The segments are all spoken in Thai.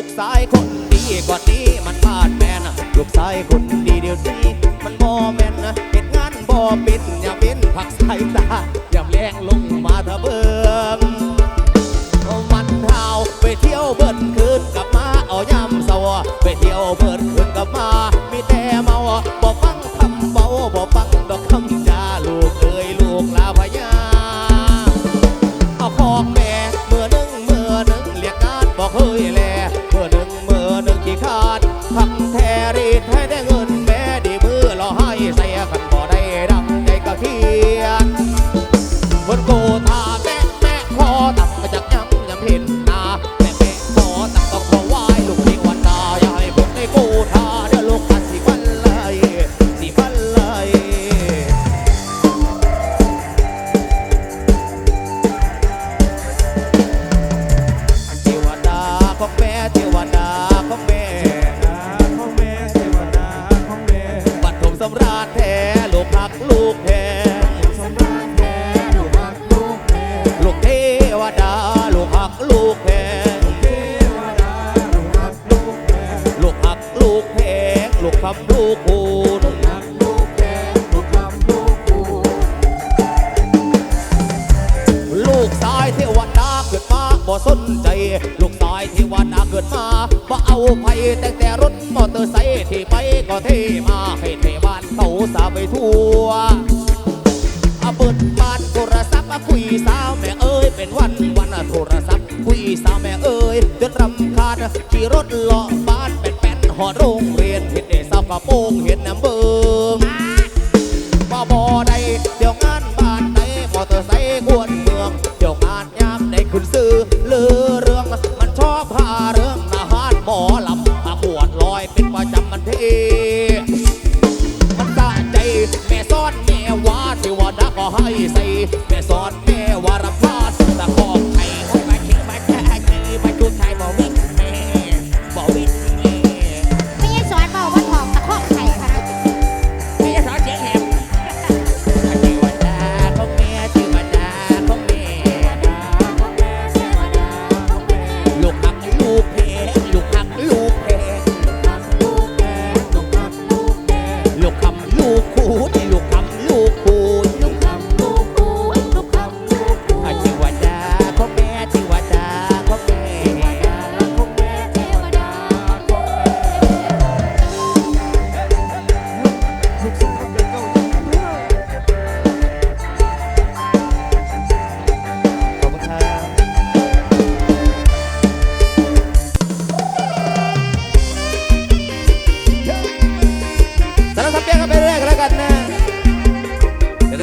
ูกสายคนดีกว่านี้มันพลาดแมนลูกสายคนดีเดียวนี้มันบอแมนเหตุงานบอปิดอย่าบินผักสายตาอย่าแรงลงมาทะเบิงมันเฮาไปเที่ยวเบิดคืนกลับมาเอายำสวไปเที่ยวเบิดคืน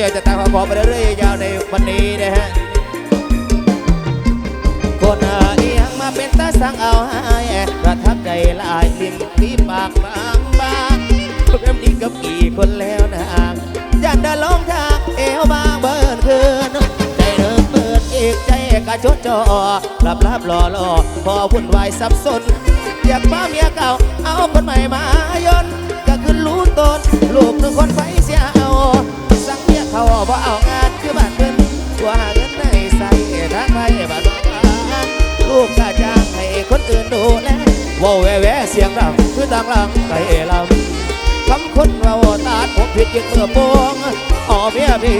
ื่อยๆจะตามคขอไปเรื่อยๆยาวในวันนี้นะฮะคนเอียงมาเป็นตาสังเอาให้ประทับใจลายลิมที่ปากบางบางเริ่มนี้กับกี่คนแล้วนางยันเดินลงทางเอวบางเบิร์นคืนใจเริ่มเปิดเอกใจกระชดจอรับรับหล่อหล่อพอวุ่นวายสับสนอยากมาเมียเก่าเอาคนใหม่มายนก็คือรู้ตนลูกหนึ่งคนไป เขาบ่เอางานคือบ้านเพิ่นว่าเงินในใส่ทางไปบ้านบ้าลูกก็จ้างให้คนอื่นดูแลว่าแวแวเสียงรังคือต่างหลังไปลำคำคนว่าตาผมผิดยึงเอือปวงอ๋อเมียพี่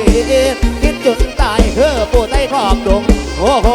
คิดจนตายเพื่อปูใต้ครอบดงโอ้โห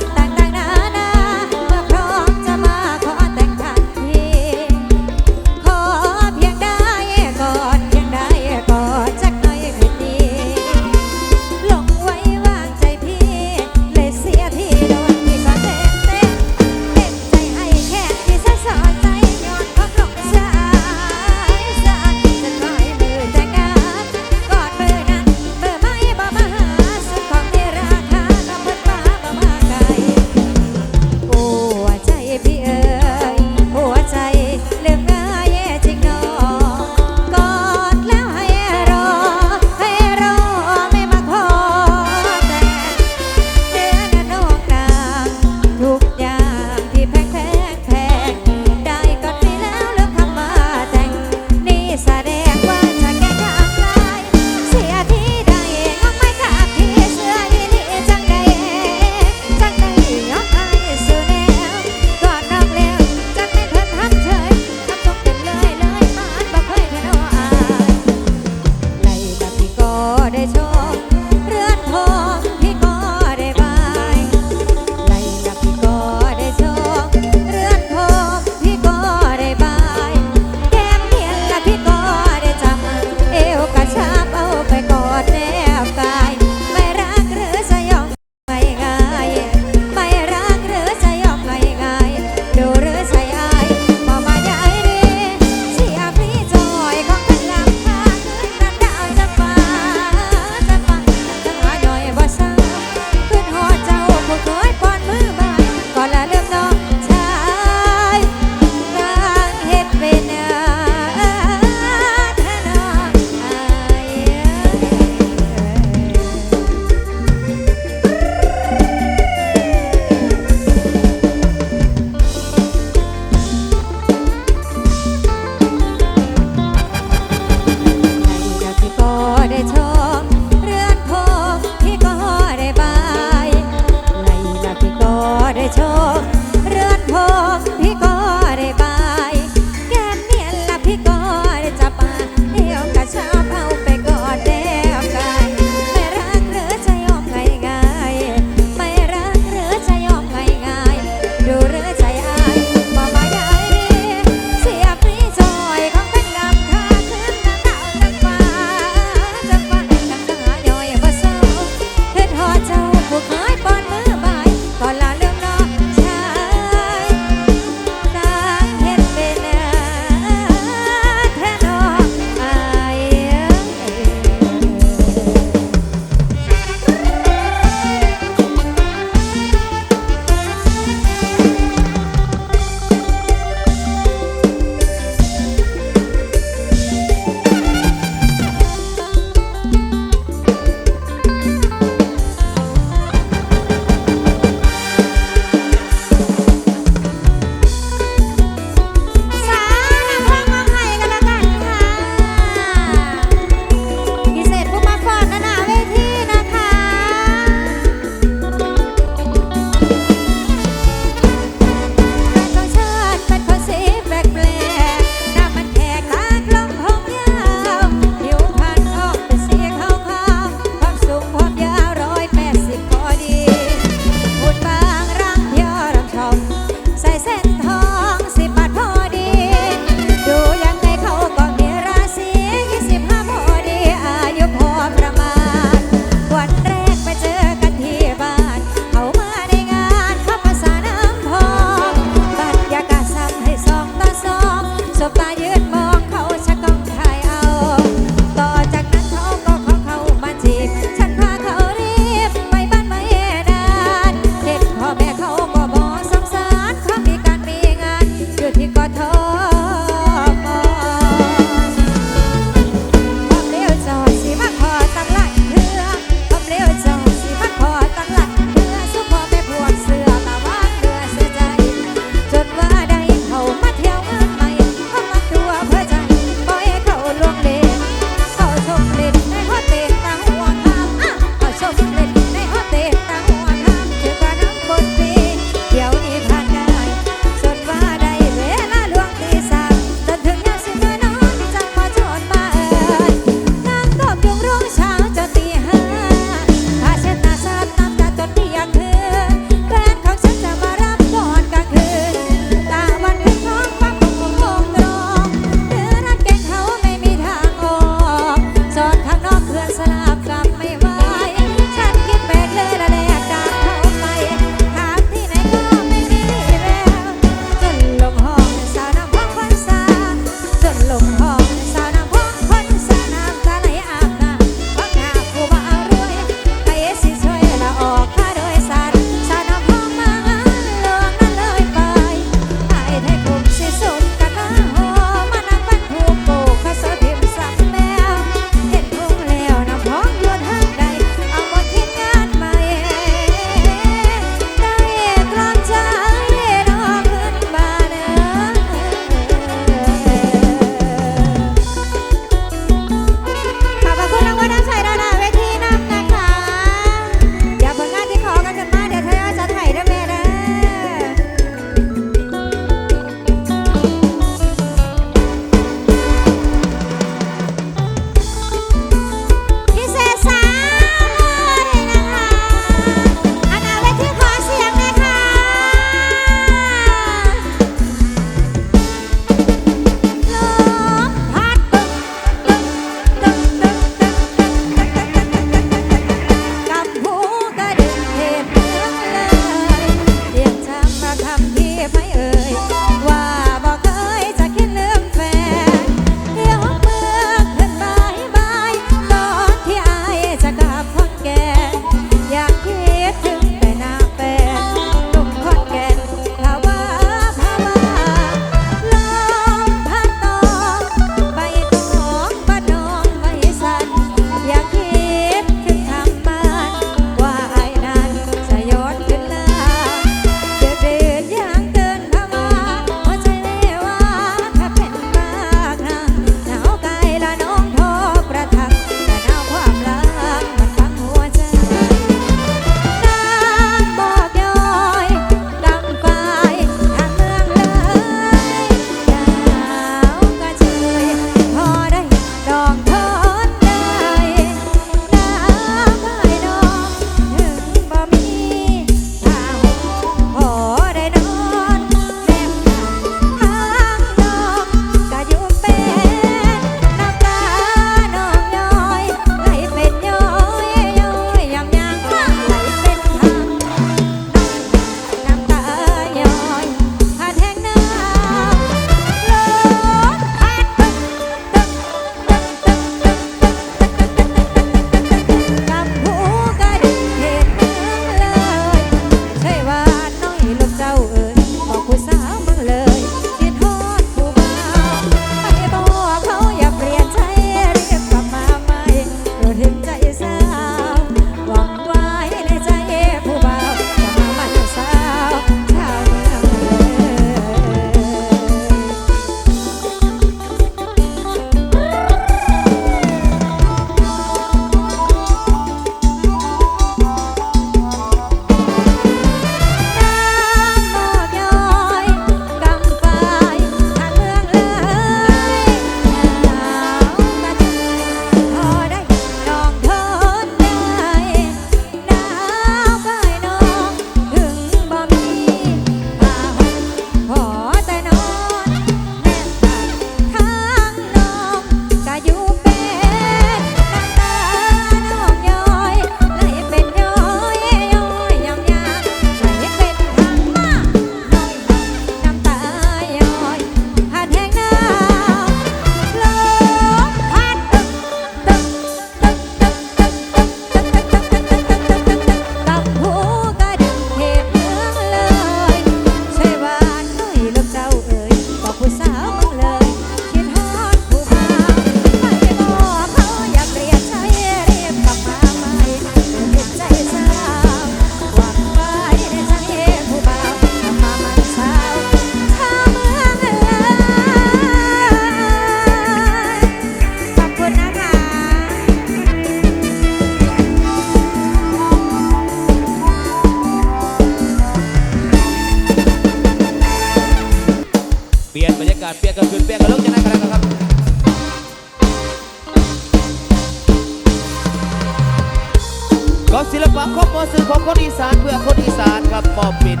บมอบปิน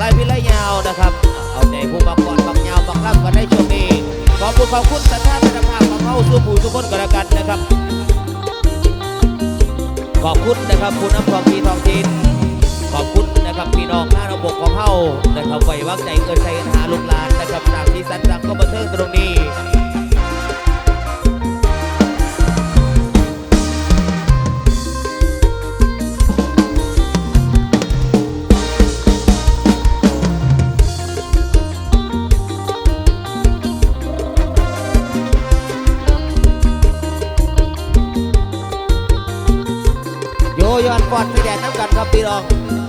ลายพิลายาวนะครับ เอาใจผู้บักก่อนบักยาวบักล่ำกันได้ช่วงนี้ขอบคุณขอบคุณสัทธาธรรภาพของเขาสู่ผู้ทุกคนกันล้วกันนะครับ ขอบคุณนะครับคุณน้ำทองพีทองจินขอบคุณนะครับพี่น้องหน้าระบบของเฮานะครับไว้วางใจเกินใจกันหาลูกหลานนะครับจากที่สันจากก็บันเทิงตรงนี้ กอดพี่แดดน้ำกันครับพี่น้อง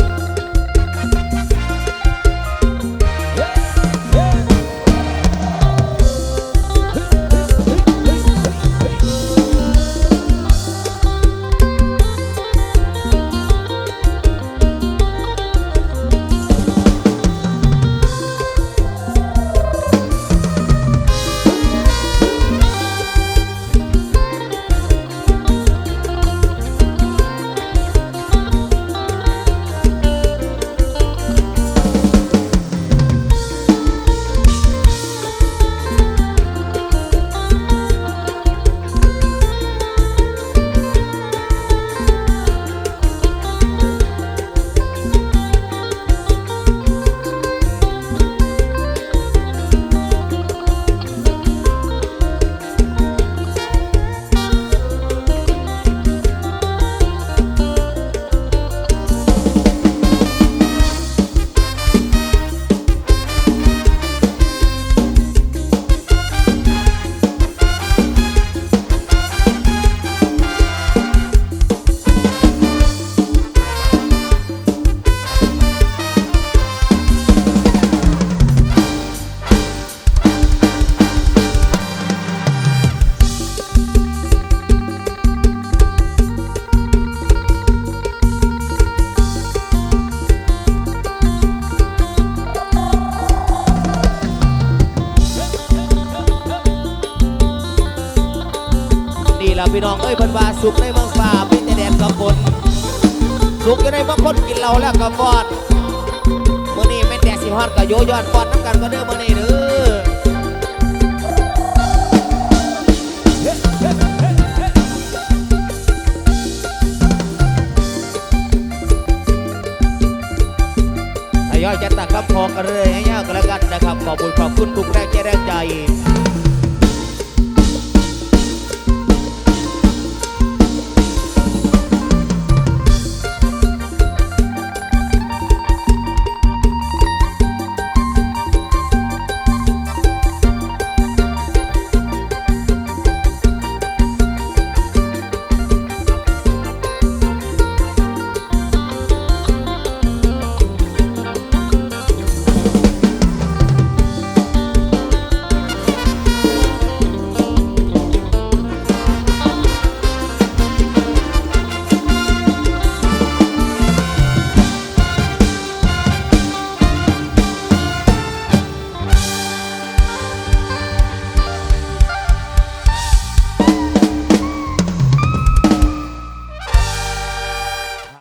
สุกในเมืองฟ้ามีแต่แดดกับฝนสุกอยู่ในเมืองคนกินเหล้าแล้วก็ฟอดมื้อนี้แม่แดดสิฮอดก็โยยอนฟอดน้ำกันก็เด้อมื้อนี้เด้อทยอยจะตักคำพองกันเลยให้ยาวกันแล้วกันนะครับ ขอบคุณขอบคุณทุกแรงใจแรงใจ